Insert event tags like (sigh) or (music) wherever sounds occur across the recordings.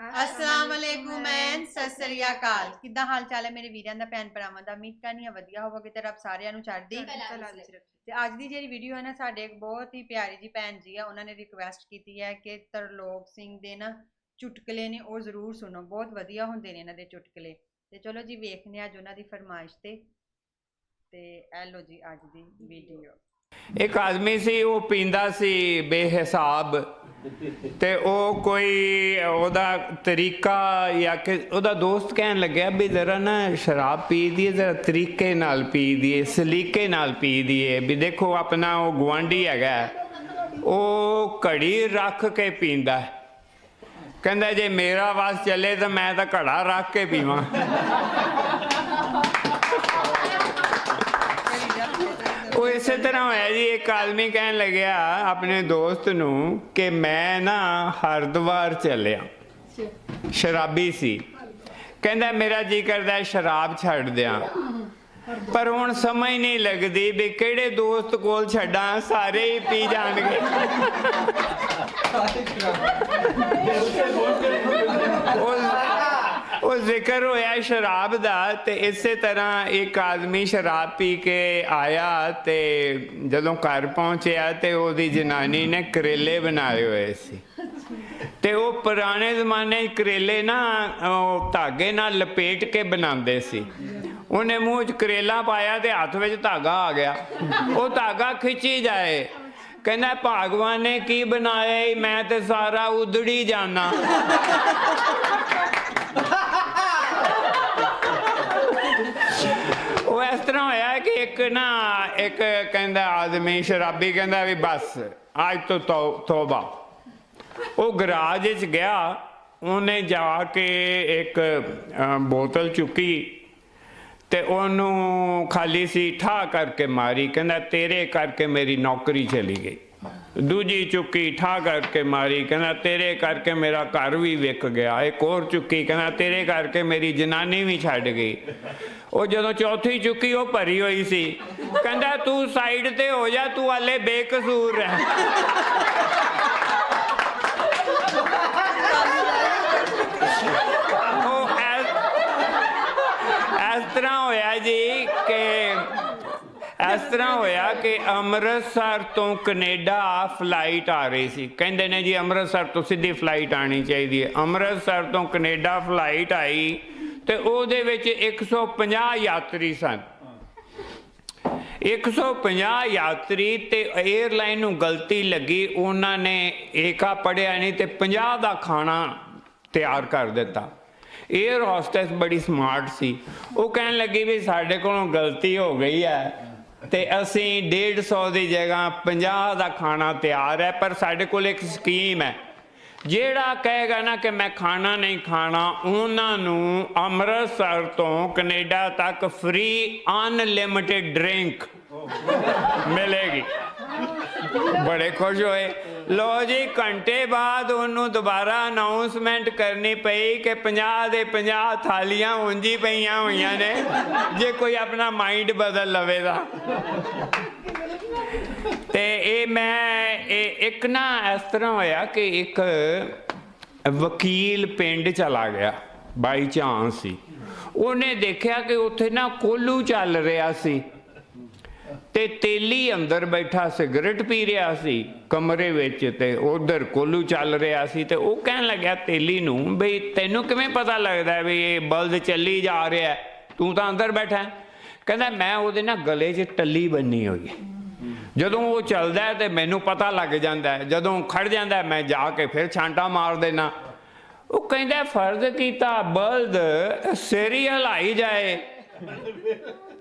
ਅਸਲਾਮ ਵਾਲੇਕੁਮ and Sat Sri ਅਕਾਲ ਕਿੱਦਾਂ ਹਾਲ ਚਾਲ ਹੈ ਮੇਰੇ ਵੀਰਾਂ ਦਾ ਭੈਣ ਭਰਾਵਾਂ ਦਾ? ਉਮੀਦ ਕਰਨੀ ਆ ਵਧੀਆ ਹੋਵੋਗੇ ਤੇ ਰੱਬ ਸਾਰਿਆਂ ਨੂੰ ਚੜ੍ਹਦੀ ਕਲਾ ਵਿੱਚ ਰੱਖੇ। ਤੇ ਅੱਜ ਦੀ ਜਿਹੜੀ ਵੀਡੀਓ ਹੈ ਨਾ ਸਾਡੇ ਇੱਕ ਬਹੁਤ ਹੀ ਪਿਆਰੀ ਜੀ ਭੈਣ ਜੀ ਆ ਉਹਨਾਂ ਨੇ ਰਿਕਵੈਸਟ ਕੀਤੀ ਹੈ ਕਿ ਤਰਲੋਕ ਸਿੰਘ ਦੇ ਨਾ ਚੁਟਕਲੇ ਨੇ ਉਹ ਜ਼ਰੂਰ ਸੁਣੋ। ਬਹੁਤ ਵਧੀਆ ਹੁੰਦੇ ਨੇ ਇਹਨਾਂ ਦੇ ਚੁਟਕਲੇ। ਤੇ ਚਲੋ ਜੀ ਵੇਖਨੇ ਆ ਅੱਜ ਉਹਨਾਂ ਦੀ ਫਰਮਾਇਸ਼ ਤੇ। ਤੇ ਇਹ ਲੋ ਜੀ ਅੱਜ ਦੀ ਵੀਡੀਓ ਇੱਕ ਆਦਮੀ ਸੀ ਉਹ ਪੀਂਦਾ ਸੀ ਬੇਹਿਸਾਬ। ਤੇ ਉਹ ਕੋਈ, ਉਹਦਾ ਤਰੀਕਾ ਜਾਂ ਕਿ ਉਹਦਾ ਦੋਸਤ ਕਹਿਣ ਲੱਗਿਆ ਵੀ ਜ਼ਰਾ ਨਾ ਸ਼ਰਾਬ ਪੀ ਦੀਏ, ਜ਼ਰਾ ਤਰੀਕੇ ਨਾਲ ਪੀ ਦੀਏ, ਸਲੀਕੇ ਨਾਲ ਪੀ ਦੀਏ ਵੀ ਦੇਖੋ ਆਪਣਾ ਉਹ ਗਵਾਂਢੀ ਹੈਗਾ, ਉਹ ਘੜੀ ਰੱਖ ਕੇ ਪੀਂਦਾ। ਕਹਿੰਦਾ ਜੇ ਮੇਰਾ ਵਾਸ ਚੱਲੇ ਤਾਂ ਮੈਂ ਤਾਂ ਘੜਾ ਰੱਖ ਕੇ ਪੀਵਾਂ। ਉਹ ਇਸੇ ਤਰ੍ਹਾਂ ਹੋਇਆ ਜੀ ਇੱਕ ਆਦਮੀ ਕਹਿਣ ਲੱਗਿਆ ਆਪਣੇ ਦੋਸਤ ਨੂੰ ਕਿ ਮੈਂ ਨਾ ਹਰਿਦੁਆਰ ਚੱਲਿਆ। ਸ਼ਰਾਬੀ ਸੀ। ਕਹਿੰਦਾ ਮੇਰਾ ਜੀ ਕਰਦਾ ਸ਼ਰਾਬ ਛੱਡ ਦਿਆਂ। ਪਰ ਹੁਣ ਸਮਝ ਨਹੀਂ ਲੱਗਦੀ ਵੀ ਕਿਹੜੇ ਦੋਸਤ ਕੋਲ ਛੱਡਾਂ ਸਾਰੇ ਹੀ ਪੀ ਜਾਣਗੇ। ਉਹ ਉਹ ਜ਼ਿਕਰ ਹੋਇਆ ਸ਼ਰਾਬ ਦਾ ਤੇ ਇਸੇ ਤਰ੍ਹਾਂ ਇੱਕ ਆਦਮੀ ਸ਼ਰਾਬ ਪੀ ਕੇ ਆਇਆ ਤੇ ਜਦੋਂ ਘਰ ਪਹੁੰਚਿਆ ਤੇ ਉਹਦੀ ਜਨਾਨੀ ਨੇ ਕਰੇਲੇ ਬਣਾਏ ਹੋਏ ਸੀ। ਤੇ ਉਹ ਪੁਰਾਣੇ ਜ਼ਮਾਨੇ ਕਰੇਲੇ ਨਾ, ਉਹ ਧਾਗੇ ਨਾਲ ਲਪੇਟ ਕੇ ਬਣਾਉਂਦੇ ਸੀ। ਉਹਨੇ ਮੂੰਹ 'ਚ ਕਰੇਲਾ ਪਾਇਆ ਤੇ ਹੱਥ ਵਿੱਚ ਧਾਗਾ ਆ ਗਿਆ। ਉਹ ਧਾਗਾ ਖਿੱਚੀ ਜਾਏ। ਕਹਿੰਦਾ, ਭਗਵਾਨ ਨੇ ਕੀ ਬਣਾਇਆ ਮੈਂ ਤੇ ਸਾਰਾ ਉਦੜੀ ਜਾਣਾ ਉਹ ਇਸ ਤਰ੍ਹਾਂ ਹੋਇਆ ਕਿ ਇੱਕ ਨਾ, ਇੱਕ ਕਹਿੰਦਾ ਆਦਮੀ ਸ਼ਰਾਬੀ ਕਹਿੰਦਾ ਵੀ ਬਸ, ਅੱਜ ਤੋਂ ਤੌ- ਉਹ ਗਰਾਜ ਵਿੱਚ ਗਿਆ, ਉਹਨੇ ਜਾ ਕੇ ਇੱਕ ਬੋਤਲ ਚੁੱਕੀ ਤੇ ਉਹਨੂੰ ਖਾਲੀ ਸੀ ਠਾ ਕਰਕੇ ਮਾਰੀ, ਕਹਿੰਦਾ ਤੇਰੇ ਕਰਕੇ ਮੇਰੀ ਨੌਕਰੀ ਚਲੀ ਗਈ। ਦੂਜੀ ਚੁੱਕੀ ਠਾ ਕਰਕੇ ਮਾਰੀ, ਕਹਿੰਦਾ ਤੇਰੇ ਕਰਕੇ ਮੇਰਾ ਘਰ ਵੀ ਵਿਕ ਗਿਆ, ਇੱਕ ਹੋਰ ਚੁੱਕੀ, ਕਹਿੰਦਾ ਤੇਰੇ ਕਰਕੇ ਮੇਰੀ ਜਨਾਨੀ ਵੀ ਛੱਡ ਗਈ। ਉਹ ਜਦੋਂ ਚੌਥੀ ਚੁੱਕੀ, ਉਹ ਭਰੀ ਹੋਈ ਸੀ। ਕਹਿੰਦਾ, ਤੂੰ ਸਾਈਡ ਤੇ ਹੋ ਜਾ, ਤੂੰ ਹਾਲੇ ਬੇਕਸੂਰ ਹੈ ਉਹ ਇਸ ਤਰ੍ਹਾਂ ਹੋਇਆ ਜੀ ਕਿ ਇਸ ਤਰ੍ਹਾਂ ਹੋਇਆ ਕਿ ਅੰਮ੍ਰਿਤਸਰ ਤੋਂ ਕੈਨੇਡਾ ਫਲਾਈਟ ਆ ਰਹੀ ਸੀ। ਕਹਿੰਦੇ ਨੇ ਜੀ, ਅੰਮ੍ਰਿਤਸਰ ਤੋਂ ਸਿੱਧੀ ਫਲਾਈਟ ਆਣੀ ਚਾਹੀਦੀ ਹੈ। ਅੰਮ੍ਰਿਤਸਰ ਤੋਂ ਕੈਨੇਡਾ ਫਲਾਈਟ ਆਈ। ਤੇ ਉਹਦੇ ਵਿੱਚ 150 ਯਾਤਰੀ ਸਨ। 150 ਯਾਤਰੀ ਤੇ 에ਅਰਲਾਈਨ ਨੂੰ ਗਲਤੀ ਲੱਗੀ, ਉਹਨਾਂ ਨੇ ਏਕਾ ਪੜਿਆ ਨਹੀਂ ਤੇ 50 ਦਾ ਖਾਣਾ ਤਿਆਰ ਕਰ ਦਿੱਤਾ। 에ਅਰ ਹੋਸਟੈਸ ਬੜੀ ਸਮਾਰਟ ਸੀ। ਉਹ ਕਹਿਣ ਲੱਗੀ ਵੀ ਸਾਡੇ ਕੋਲੋਂ ਗਲਤੀ ਹੋ ਗਈ ਹੈ ਤੇ ਅਸੀਂ 150 ਦੀ ਜਗ੍ਹਾ 50 ਦਾ ਖਾਣਾ ਤਿਆਰ ਹੈ, ਪਰ ਸਾਡੇ ਕੋਲ ਇੱਕ ਸਕੀਮ ਹੈ। ਜਿਹੜਾ ਕਹੇਗਾ ਨਾ ਕਿ ਮੈਂ ਖਾਣਾ ਨਹੀਂ ਖਾਣਾ, ਉਹਨਾਂ ਨੂੰ ਅੰਮ੍ਰਿਤਸਰ ਤੋਂ ਕੈਨੇਡਾ ਤੱਕ ਫ੍ਰੀ ਅਨਲਿਮਿਟਿਡ ਡਰਿੰਕ ਮਿਲੇਗੀ। ਬੜੇ ਖੁਸ਼ ਹੋਏ। ਲੋ ਜੀ, ਘੰਟੇ ਬਾਅਦ ਉਹਨੂੰ ਦੁਬਾਰਾ ਅਨਾਉਂਸਮੈਂਟ ਕਰਨੀ ਪਈ ਕਿ 50 ਦੇ 50 ਥਾਲੀਆਂ ਉਂਝੀ ਪਈਆਂ ਹੋਈਆਂ ਨੇ। ਜੇ ਕੋਈ ਆਪਣਾ ਮਾਈਂਡ ਬਦਲ ਲਵੇਗਾ ਤੇ ਇਹ ਮੈਂ, ਇਹ ਇੱਕ ਨਾ ਇਸ ਤਰ੍ਹਾਂ ਹੋਇਆ ਕਿ ਇੱਕ ਵਕੀਲ ਪਿੰਡ ਚਲਾ ਗਿਆ, ਬਾਈ ਚਾਂਸ ਸੀ। ਉਹਨੇ ਦੇਖਿਆ ਕਿ ਉੱਥੇ ਨਾ ਕੋਲੂ ਚੱਲ ਰਿਹਾ ਸੀ ਤੇ ਤੇਲੀ ਅੰਦਰ ਬੈਠਾ ਸਿਗਰਟ ਪੀ ਰਿਹਾ ਸੀ ਕਮਰੇ ਵਿੱਚ ਤੇ ਉਧਰ ਕੋਲੂ ਚੱਲ ਰਿਹਾ ਸੀ ਤੇ ਉਹ ਕਹਿਣ ਲੱਗਿਆ ਤੇਲੀ ਨੂੰ, ਬਈ ਤੈਨੂੰ ਕਿਵੇਂ ਪਤਾ ਲੱਗਦਾ ਵੀ ਇਹ ਬਲਦ ਚੱਲੀ ਜਾ ਰਿਹਾ ਤੂੰ ਤਾਂ ਅੰਦਰ ਬੈਠਾ ਕਹਿੰਦਾ, ਮੈਂ ਉਹਦੇ ਨਾਲ ਗਲੇ 'ਚ ਟੱਲੀ ਬੰਨੀ ਹੋਈ ਹੈ। ਜਦੋਂ ਉਹ ਚੱਲਦਾ ਹੈ ਤੇ ਮੈਨੂੰ ਪਤਾ ਲੱਗ ਜਾਂਦਾ ਜਦੋਂ ਖੜ ਜਾਂਦਾ ਮੈਂ ਜਾ ਕੇ ਫਿਰ ਛਾਂਟਾ ਮਾਰ ਦੇਣਾ ਉਹ ਕਹਿੰਦਾ, ਫਰਜ਼ ਕੀਤਾ, ਬਲਦ ਸੀਰੀਅਲ ਆਈ ਜਾਏ।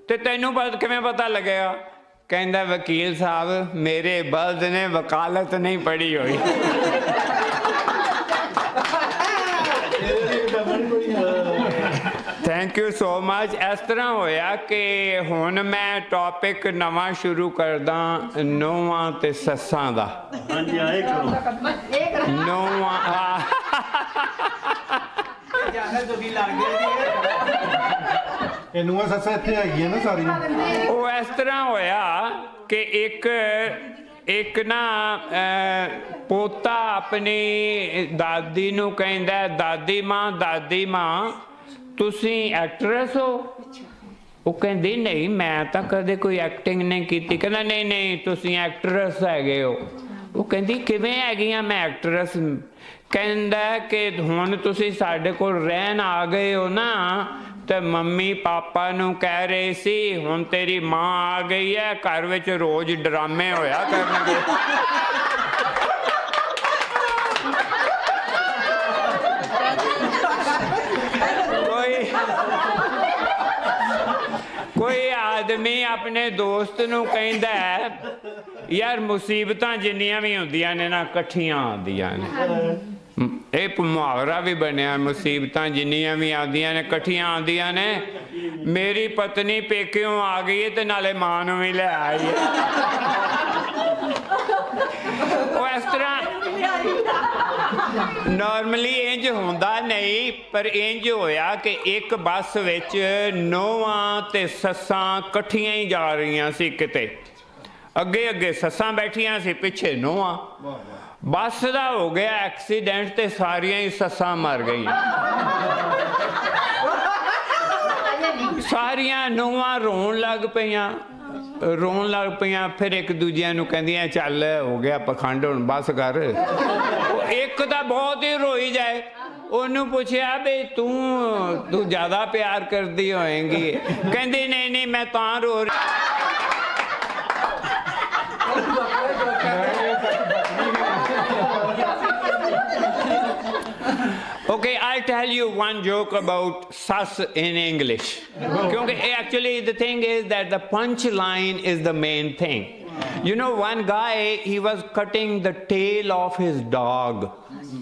ਤੇ ਤੈਨੂੰ ਪਤਾ, ਕਿਵੇਂ ਪਤਾ ਲੱਗਿਆ? ਕਹਿੰਦਾ, ਵਕੀਲ ਸਾਹਿਬ, ਮੇਰੇ ਬਲਦ ਨੇ ਵਕਾਲਤ ਨਹੀਂ ਪੜੀ ਹੋਈ। ਥੈਂਕ ਯੂ ਸੋ ਮਚ ਇਸ ਤਰ੍ਹਾਂ ਹੋਇਆ ਕਿ ਹੁਣ ਮੈਂ ਟੌਪਿਕ ਨਵਾਂ ਸ਼ੁਰੂ ਕਰਦਾ ਨੌਵਾਂ ਤੇ ਸੱਸਾਂ ਦਾ। ਹਾਂਜੀ ਆਏ ਕਰੋ ਨੌਵਾਂ ਆ, ਇਹ ਸੱਸਾਂ ਇੱਥੇ ਹੈਗੀਆਂ ਨਾ ਸਾਰੀਆਂ। ਉਹ ਇਸ ਤਰ੍ਹਾਂ ਹੋਇਆ ਕਿ ਇੱਕ ਇੱਕ ਨਾ ਪੋਤਾ ਆਪਣੀ ਦਾਦੀ ਨੂੰ ਕਹਿੰਦਾ ਦਾਦੀ ਮਾਂ ਦਾਦੀ ਮਾਂ। ਤੁਸੀਂ ਐਕਟਰੈਸ ਹੋ? ਉਹ ਕਹਿੰਦੀ, ਨਹੀਂ, ਮੈਂ ਤਾਂ ਕਦੇ ਕੋਈ ਐਕਟਿੰਗ ਨਹੀਂ ਕੀਤੀ। ਕਹਿੰਦਾ, ਨਹੀਂ ਨਹੀਂ, ਤੁਸੀਂ ਐਕਟਰੈਸ ਹੈਗੇ ਹੋ। ਉਹ ਕਹਿੰਦੀ, ਕਿਵੇਂ ਹੈਗੀਆਂ ਮੈਂ ਐਕਟਰੈਸ ਕਹਿੰਦਾ ਕਿ ਹੁਣ ਤੁਸੀਂ ਸਾਡੇ ਕੋਲ ਰਹਿਣ ਆ ਗਏ ਹੋ ਨਾ, ਤੇ ਮੰਮੀ ਪਾਪਾ ਨੂੰ ਕਹਿ ਰਹੇ ਸੀ, ਹੁਣ ਤੇਰੀ ਮਾਂ ਆ ਗਈ ਹੈ, ਘਰ ਵਿੱਚ ਰੋਜ਼ ਡਰਾਮੇ ਹੋਇਆ ਕਰਨਗੇ ਕੋਈ ਕੋਈ ਆਦਮੀ ਆਪਣੇ ਦੋਸਤ ਨੂੰ ਕਹਿੰਦਾ ਯਾਰ ਮੁਸੀਬਤਾਂ ਜਿੰਨੀਆਂ ਵੀ ਹੁੰਦੀਆਂ ਨੇ ਨਾ ਇਕੱਠੀਆਂ ਆਉਂਦੀਆਂ ਨੇ। ਇਹ ਮੁਹਾਵਰਾ ਵੀ ਬਣਿਆ ਮੁਸੀਬਤਾਂ ਜਿੰਨੀਆਂ ਵੀ ਆਉਂਦੀਆਂ ਨੇ ਇਕੱਠੀਆਂ ਆਉਂਦੀਆਂ ਨੇ। ਮੇਰੀ ਪਤਨੀ ਪੇਕਿਓਂ ਆ ਗਈ ਤੇ ਨਾਲੇ ਮਾਂ ਨੂੰ ਵੀ ਲੈ ਆਈ ਉਹ ਇਸ ਤਰ੍ਹਾਂ ਨਾਰਮਲੀ ਇੰਜ ਹੁੰਦਾ ਨਹੀਂ, ਪਰ ਇੰਜ ਹੋਇਆ ਕਿ ਇੱਕ ਬੱਸ ਵਿੱਚ ਨੌਵਾਂ ਤੇ ਸੱਸਾਂ ਇਕੱਠੀਆਂ ਹੀ ਜਾ ਰਹੀਆਂ ਸੀ ਕਿਤੇ। ਅੱਗੇ ਅੱਗੇ ਸੱਸਾਂ ਬੈਠੀਆਂ ਸੀ, ਪਿੱਛੇ ਨੌਵਾਂ ਬੱਸ ਦਾ ਹੋ ਗਿਆ ਐਕਸੀਡੈਂਟ ਤੇ ਸਾਰੀਆਂ ਹੀ ਸੱਸਾਂ ਮਰ ਗਈਆਂ। ਸਾਰੀਆਂ ਨੌਵਾਂ ਰੋਣ ਲੱਗ ਪਈਆਂ। ਰੋਣ ਲੱਗ ਪਈਆਂ, ਫਿਰ ਇੱਕ ਦੂਜਿਆਂ ਨੂੰ ਕਹਿੰਦੀਆਂ, ਚੱਲ ਹੋ ਗਿਆ ਪਖੰਡ, ਹੁਣ ਬਸ ਕਰ। ਇੱਕ ਤਾਂ ਬਹੁਤ ਹੀ ਰੋਈ ਜਾਏ ਉਹਨੂੰ ਪੁੱਛਿਆ ਵੀ ਤੂੰ ਤੂੰ ਜ਼ਿਆਦਾ ਪਿਆਰ ਕਰਦੀ ਹੋਏਂਗੀ ਕਹਿੰਦੀ ਨਹੀਂ ਨਹੀਂ ਮੈਂ ਤਾਂ ਰੋ ਰਹੀ Okay, I'll tell you one joke about sus in English. Because actually the thing is that the punchline is the main thing. You know, one guy, he was cutting the tail of his dog.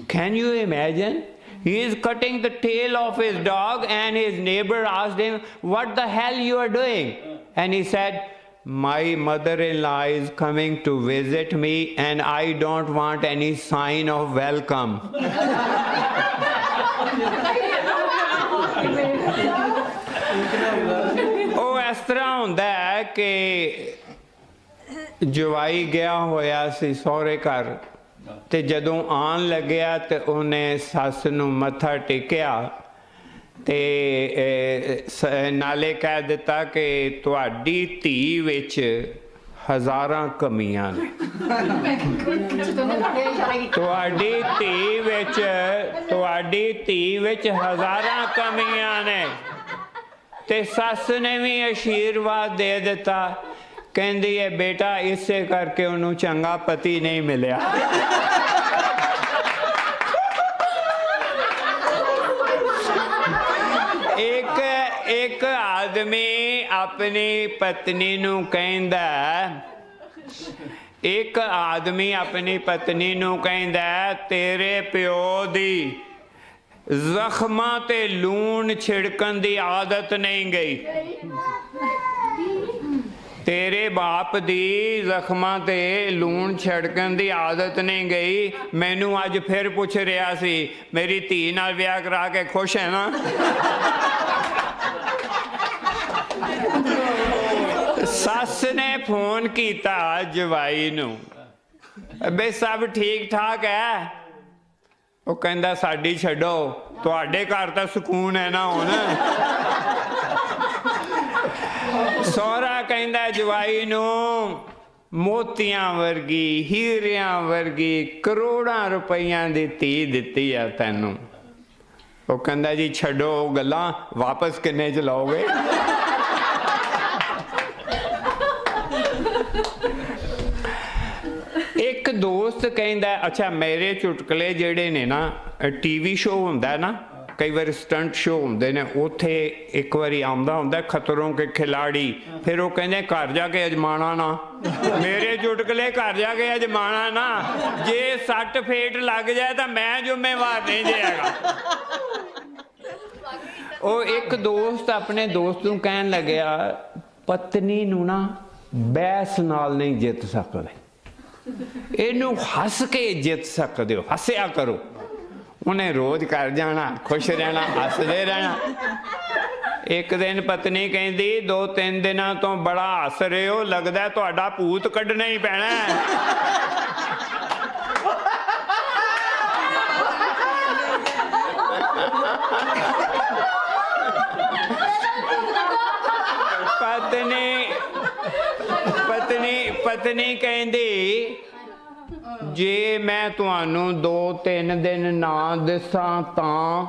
Can you imagine? He is cutting the tail of his dog and his neighbor asked him, what the hell you are doing? And he said, my mother-in-law is coming to visit me and I don't want any sign of welcome. (laughs) ਉਹ ਇਸ ਤਰ੍ਹਾਂ ਹੁੰਦਾ ਹੈ ਕਿ ਜਵਾਈ ਗਿਆ ਹੋਇਆ ਸੀ ਸਹੁਰੇ ਘਰ ਤੇ ਜਦੋਂ ਆਣ ਲੱਗਿਆ ਤੇ ਉਹਨੇ ਸੱਸ ਨੂੰ ਮੱਥਾ ਟੇਕਿਆ ਤੇ ਸ- ਨਾਲੇ ਕਹਿ ਦਿੱਤਾ ਕਿ ਤੁਹਾਡੀ ਧੀ ਵਿੱਚ ਹਜ਼ਾਰਾਂ ਕਮੀਆਂ ਨੇ। ਤੁਹਾਡੀ ਧੀ ਵਿੱਚ, ਤੁਹਾਡੀ ਧੀ ਵਿੱਚ ਹਜ਼ਾਰਾਂ ਕਮੀਆਂ ਨੇ। ਤੇ ਸੱਸ ਨੇ ਵੀ ਆਸ਼ੀਰਵਾਦ ਦੇ ਦਿੱਤਾ। ਕਹਿੰਦੀ ਹੈ ਬੇਟਾ, ਇਸੇ ਕਰਕੇ ਉਹਨੂੰ ਚੰਗਾ ਪਤੀ ਨਹੀਂ ਮਿਲਿਆ। ਇੱਕ ਇੱਕ ਆਦਮੀ ਆਪਣੀ ਪਤਨੀ ਨੂੰ ਕਹਿੰਦਾ ਇੱਕ ਆਦਮੀ ਆਪਣੀ ਪਤਨੀ ਨੂੰ ਕਹਿੰਦਾ ਤੇਰੇ ਪਿਓ ਦੀ ਜ਼ਖਮਾਂ ਤੇ ਲੂਣ ਛਿੜਕਣ ਦੀ ਆਦਤ ਨਹੀਂ ਗਈ। ਤੇਰੇ ਬਾਪ ਦੀ ਜ਼ਖਮਾਂ ਤੇ ਲੂਣ ਛਿੜਕਣ ਦੀ ਆਦਤ ਨਹੀਂ ਗਈ। ਮੈਨੂੰ ਅੱਜ ਫਿਰ ਪੁੱਛ ਰਿਹਾ ਸੀ, ਮੇਰੀ ਧੀ ਨਾਲ ਵਿਆਹ ਕਰਾ ਕੇ ਖੁਸ਼ ਹੈ ਨਾ? ਸੱਸ ਨੇ ਫੋਨ ਕੀਤਾ ਜਵਾਈ ਨੂੰ। ਬੇ, ਸਭ ਠੀਕ ਠਾਕ ਹੈ? ਉਹ ਕਹਿੰਦਾ, ਸਾਡੀ ਛੱਡੋ। ਤੁਹਾਡੇ ਘਰ ਤਾਂ ਸਕੂਨ ਹੈ ਨਾ ਹੁਣ। ਸੋਹਰਾ ਕਹਿੰਦਾ ਜਵਾਈ ਨੂੰ, ਮੋਤੀਆਂ ਵਰਗੀ, ਹੀਰਿਆਂ ਵਰਗੀ ਕਰੋੜਾਂ ਰੁਪਈਆਂ ਦੀ ਧੀ ਦਿੱਤੀ ਆ ਤੈਨੂੰ। ਉਹ ਕਹਿੰਦਾ ਜੀ, ਛੱਡੋ ਉਹ ਗੱਲਾਂ, ਵਾਪਸ ਕਿੰਨੇ ਚ ਲਾਓਗੇ? ਇੱਕ ਦੋਸਤ ਕਹਿੰਦਾ, ਅੱਛਾ, ਮੇਰੇ ਚੁਟਕਲੇ ਜਿਹੜੇ ਨੇ ਨਾ ਟੀਵੀ ਸ਼ੋਅ ਹੁੰਦਾ ਨਾ ਕਈ ਵਾਰ ਸਟੰਟ ਸ਼ੋ ਹੁੰਦੇ ਨੇ, ਉੱਥੇ ਇੱਕ ਵਾਰੀ ਆਉਂਦਾ ਹੁੰਦਾ ਖਤਰੋਂ ਕੇ ਖਿਲਾੜੀ, ਫਿਰ ਉਹ ਕਹਿੰਦੇ, ਘਰ ਜਾ ਕੇ ਅਜਮਾਣਾ ਨਾ। ਮੇਰੇ ਚੁਟਕਲੇ ਘਰ ਜਾ ਕੇ ਅਜਮਾਣਾ ਨਾ। ਜੇ ਸੱਟ ਫੇਟ ਲੱਗ ਜਾਏ ਤਾਂ ਮੈਂ ਜ਼ਿੰਮੇਵਾਰ ਨਹੀਂ ਜਾਏਗਾ ਉਹ ਇੱਕ ਦੋਸਤ ਆਪਣੇ ਦੋਸਤ ਨੂੰ ਕਹਿਣ ਲੱਗਿਆ, ਪਤਨੀ ਨੂੰ ਨਾ ਬੈਸ ਨਾਲ ਨਹੀਂ ਜਿੱਤ ਸਕਦੇ। ਇਹਨੂੰ ਹੱਸ ਕੇ ਜਿੱਤ ਸਕਦੇ ਹੋ, ਹੱਸਿਆ ਕਰੋ। ਉਹਨੇ ਰੋਜ਼ ਕਰ ਜਾਣਾ, ਖੁਸ਼ ਰਹਿਣਾ, ਹੱਸਦੇ ਰਹਿਣਾ। ਇੱਕ ਦਿਨ ਪਤਨੀ ਕਹਿੰਦੀ, ਦੋ ਤਿੰਨ ਦਿਨਾਂ ਤੋਂ ਬੜਾ ਹੱਸ ਰਹੇ ਹੋ, ਲੱਗਦਾ ਤੁਹਾਡਾ ਭੂਤ ਕੱਢਣਾ ਹੀ ਪੈਣਾ ਪਤਨੀ ਪਤਨੀ ਪਤਨੀ ਕਹਿੰਦੀ ਜੇ ਮੈਂ ਤੁਹਾਨੂੰ ਦੋ ਤਿੰਨ ਦਿਨ ਨਾ ਦਿਸਾਂ ਤਾਂ।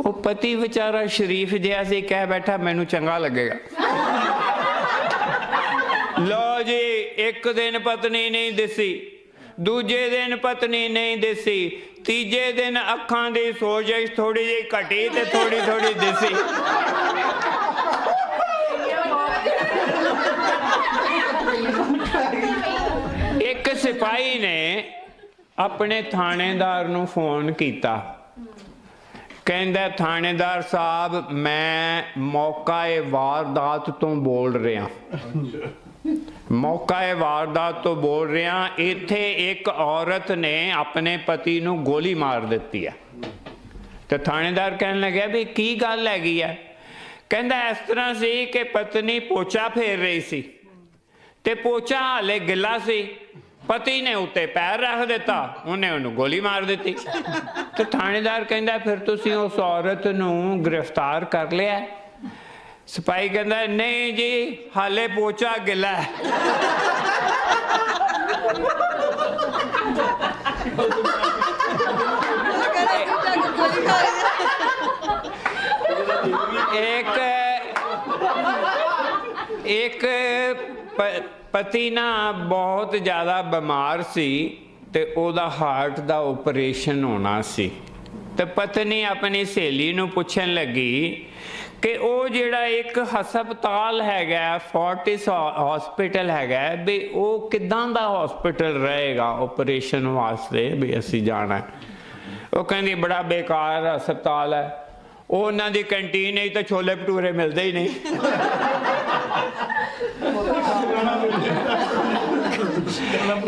ਉਹ ਪਤੀ ਵਿਚਾਰਾ ਸ਼ਰੀਫ ਜਿਹਾ ਸੀ, ਕਹਿ ਬੈਠਾ, ਮੈਨੂੰ ਚੰਗਾ ਲੱਗੇਗਾ। ਲੋ ਜੀ, ਇੱਕ ਦਿਨ ਪਤਨੀ ਨਹੀਂ ਦਿਸੀ, ਦੂਜੇ ਦਿਨ ਪਤਨੀ ਨਹੀਂ ਦਿਸੀ, ਤੀਜੇ ਦਿਨ ਅੱਖਾਂ ਦੀ ਸੋਜਸ਼ ਥੋੜੀ ਜਿਹੀ ਘਟੀ ਤੇ ਥੋੜੀ ਥੋੜੀ ਦਿਸੀ ਇੱਕ ਸਿਪਾਹੀ ਨੇ ਆਪਣੇ ਥਾਣੇਦਾਰ ਨੂੰ ਫੋਨ ਕੀਤਾ। ਕਹਿੰਦਾ, ਥਾਣੇਦਾਰ ਸਾਹਿਬ, ਮੈਂ ਮੌਕਾਏ ਵਾਰਦਾਤ ਤੋਂ ਬੋਲ ਰਿਹਾ। ਮੌਕਾਏ ਵਾਰਦਾਤ ਤੋਂ ਬੋਲ ਰਿਹਾ, ਇੱਥੇ ਇੱਕ ਔਰਤ ਨੇ ਆਪਣੇ ਪਤੀ ਨੂੰ ਗੋਲੀ ਮਾਰ ਦਿੱਤੀ ਹੈ। ਤੇ ਥਾਣੇਦਾਰ ਕਹਿਣ ਲੱਗਿਆ, ਵੀ ਕੀ ਗੱਲ ਹੈਗੀ ਹੈ? ਕਹਿੰਦਾ, ਇਸ ਤਰ੍ਹਾਂ ਸੀ ਕਿ ਪਤਨੀ ਪੋਚਾ ਫੇਰ ਰਹੀ ਸੀ ਤੇ ਪੋਚਾ ਹਾਲੇ ਗਿੱਲਾ ਸੀ। ਪਤੀ ਨੇ ਉੱਤੇ ਪੈਰ ਰੱਖ ਦਿੱਤਾ, ਉਹਨੇ ਉਹਨੂੰ ਗੋਲੀ ਮਾਰ ਦਿੱਤੀ। ਤੇ ਥਾਣੇਦਾਰ ਕਹਿੰਦਾ, ਫਿਰ ਤੁਸੀਂ ਉਸ ਔਰਤ ਨੂੰ ਗ੍ਰਿਫਤਾਰ ਕਰ ਲਿਆ ਸਿਪਾਹੀ ਕਹਿੰਦਾ, ਨਹੀਂ ਜੀ, ਹਾਲੇ ਪੋਚਾ ਗਿੱਲਾ ਇੱਕ ਇੱਕ ਪਤੀ ਨਾ ਬਹੁਤ ਜ਼ਿਆਦਾ ਬਿਮਾਰ ਸੀ ਤੇ ਉਹਦਾ ਹਾਰਟ ਦਾ ਆਪਰੇਸ਼ਨ ਹੋਣਾ ਸੀ। ਤੇ ਪਤਨੀ ਆਪਣੀ ਸਹੇਲੀ ਨੂੰ ਪੁੱਛਣ ਲੱਗੀ ਕਿ ਉਹ ਜਿਹੜਾ ਇੱਕ ਹਸਪਤਾਲ ਹੈਗਾ, ਫੋਰਟਿਸ ਹਸਪੀਟਲ ਹੈਗਾ, ਵੀ ਉਹ ਕਿਦਾਂ ਦਾ ਹਸਪੀਟਲ ਰਹੇਗਾ ਆਪਰੇਸ਼ਨ ਵਾਸਤੇ ਵੀ ਅਸੀਂ ਜਾਣਾ। ਉਹ ਕਹਿੰਦੀ, ਬੜਾ ਬੇਕਾਰ ਹਸਪਤਾਲ ਹੈ। ਉਹ ਉਹਨਾਂ ਦੀ ਕੰਟੀਨ ਹੀ ਤਾਂ ਛੋਲੇ ਭਟੂਰੇ ਮਿਲਦੇ ਹੀ ਨਹੀਂ।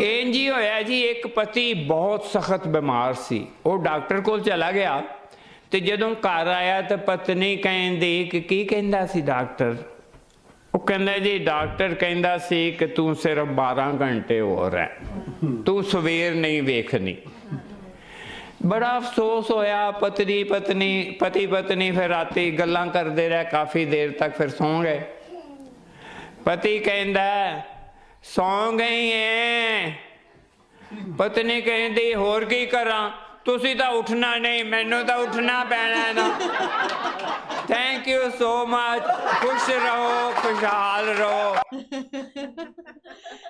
ਇੰਜ ਹੀ ਹੋਇਆ ਜੀ ਇੱਕ ਪਤੀ ਬਹੁਤ ਸਖਤ ਬਿਮਾਰ ਸੀ ਉਹ ਡਾਕਟਰ ਕੋਲ ਚਲਾ ਗਿਆ ਤੇ ਜਦੋਂ ਘਰ ਆਇਆ ਤਾਂ ਪਤਨੀ ਕਹਿੰਦੀ ਕਿ ਕੀ ਕਹਿੰਦਾ ਸੀ ਡਾਕਟਰ ਉਹ ਕਹਿੰਦਾ ਜੀ ਡਾਕਟਰ ਕਹਿੰਦਾ ਸੀ ਕਿ ਤੂੰ ਸਿਰਫ 12 ਘੰਟੇ ਹੋਰ ਹੈ ਤੂੰ ਸਵੇਰ ਨਹੀਂ ਵੇਖਣੀ ਬੜਾ ਅਫਸੋਸ ਹੋਇਆ ਪਤਨੀ ਪਤਨੀ ਪਤੀ ਪਤਨੀ ਫਿਰ ਰਾਤੀ ਗੱਲਾਂ ਕਰਦੇ ਰਹੇ ਕਾਫੀ ਦੇਰ ਤੱਕ ਫਿਰ ਸੌਂ ਗਏ ਪਤੀ ਕਹਿੰਦਾ, ਸੌਂ ਗਈ ਐ। ਪਤਨੀ ਕਹਿੰਦੀ, ਹੋਰ ਕੀ ਕਰਾਂ? ਤੁਸੀਂ ਤਾਂ ਉੱਠਣਾ ਨਹੀਂ, ਮੈਨੂੰ ਤਾਂ ਉੱਠਣਾ ਪੈਣਾ ਨਾ। ਥੈਂਕ ਯੂ ਸੋ ਮਚ ਖੁਸ਼ ਰਹੋ, ਖੁਸ਼ਹਾਲ ਰਹੋ।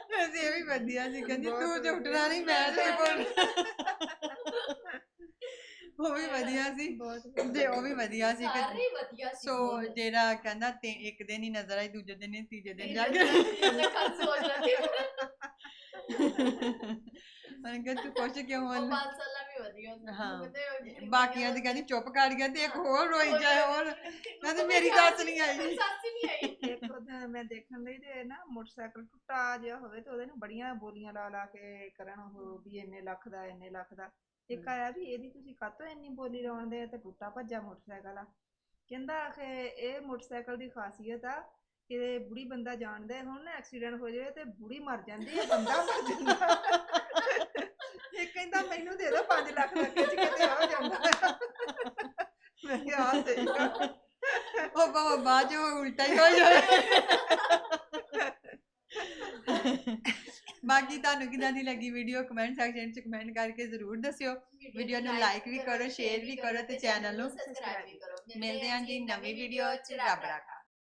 ਵੈਸੇ ਇਹ ਵੀ ਵਧੀਆ ਸੀ, ਕਹਿੰਦੀ ਤੂੰ ਤੇ ਉੱਠਣਾ ਨਹੀਂ, ਮੈਂ ਤੇ ਬੋਲ ਉਹ ਵੀ ਵਧੀਆ ਸੀ। ਤੇ ਉਹ ਵੀ ਵਧੀਆ ਸੀ ਸਾਰੇ ਵਧੀਆ ਸੀ ਸੋ। ਜਿਹੜਾ ਕਹਿੰਦਾ ਤੇ ਇੱਕ ਦਿਨ ਹੀ ਨਜ਼ਰ ਆਈ ਦੂਜੇ ਦਿਨ ਹੀ ਤੀਜੇ ਦਿਨ ਜਾ ਕੇ। ਮੈਂ ਕੱਲ ਸੋਚ ਰਹੀ ਮੈਂ ਕਿਹਾ ਤੂੰ ਕੁਛ ਕਿਉਂ ਉਹ ਹੋਣ? ਪੰਜ ਸਾਲਾਂ ਵੀ ਵਧੀਆ ਹਾਂ। ਬਾਕੀਆਂ ਦੀ ਕਹਿੰਦੀ ਚੁੱਪ ਕਰ ਗਿਆ ਤੇ ਇੱਕ ਹੋਰ ਰੋਈ ਜਾਏ ਹੋਰ। ਕਹਿੰਦੀ ਮੇਰੀ ਸੱਸ ਨਹੀਂ ਆਈ। ਸੱਸ ਹੀ ਨਹੀਂ ਆਈ। ਉਹਦਾ ਮੈਂ ਦੇਖਣ ਲਈ ਤੇ ਨਾ ਮੋਟਰਸਾਈਕਲ ਟੁੱਟਾ ਜਿਹਾ ਹੋਵੇ ਤੇ ਉਹਦੇ ਨੂੰ ਬੜੀਆਂ ਬੋਲੀਆਂ ਲਾ ਲਾ ਕੇ ਕਰਨ ਉਹ ਵੀ ਇੰਨੇ ਲੱਖ ਦਾ ਇੰਨੇ ਲੱਖ ਦਾ। ਇੱਕ ਆਇਆ ਵੀ ਇਹਦੀ ਤੁਸੀਂ ਕਾਹਤੋਂ ਇੰਨੀ ਬੋਲੀ ਲਾਉਂਦੇ ਆ ਤੇ ਟੁੱਟਾ ਭੱਜਾ ਮੋਟਰਸਾਈਕਲ ਆ। ਕਹਿੰਦਾ ਕਿ ਇਹ ਮੋਟਰਸਾਈਕਲ ਦੀ ਖਾਸੀਅਤ ਆ ਕਿ ਬੁੜੀ ਬੰਦਾ ਜਾਣਦਾ ਹੁਣ ਨਾ ਐਕਸੀਡੈਂਟ ਹੋ ਜਾਵੇ ਤੇ ਬੁੜੀ ਮਰ ਜਾਂਦੀ ਹੈ ਬੰਦਾ ਮਰ ਜਾਂਦਾ। ਇਹ ਕਹਿੰਦਾ ਮੈਨੂੰ ਦੇ ਦਿਓ 5 ਲੱਖ ਦਾ ਖਿੱਚ ਕੇ ਤੇ ਹੋ ਜਾਂਦਾ। ਮੈਂ ਕਿਹਾ ਆ ਸਹੀ। ਉਹ ਬਾਬਾ ਚੋਂ ਉਲਟਾ ਹੀ ਹੋ ਜਾਵੇ ਬਾਕੀ ਤੁਹਾਨੂੰ ਕਿਦਾਂ ਦੀ ਲੱਗੀ ਵੀਡੀਓ ਕਮੈਂਟ ਸੈਕਸ਼ਨ 'ਚ ਕਮੈਂਟ ਕਰਕੇ ਜ਼ਰੂਰ ਦੱਸਿਓ। ਵੀਡੀਓ ਨੂੰ ਲਾਈਕ ਵੀ ਕਰੋ ਸ਼ੇਅਰ ਵੀ ਕਰੋ ਤੇ ਚੈਨਲ ਨੂੰ ਸਬਸਕ੍ਰਾਈਬ ਵੀ ਕਰੋ। ਮਿਲਦੇ ਹਾਂ ਜੀ ਨਵੀਂ ਵੀਡੀਓ 'ਚ। ਰੱਬ ਰਾਖਾ।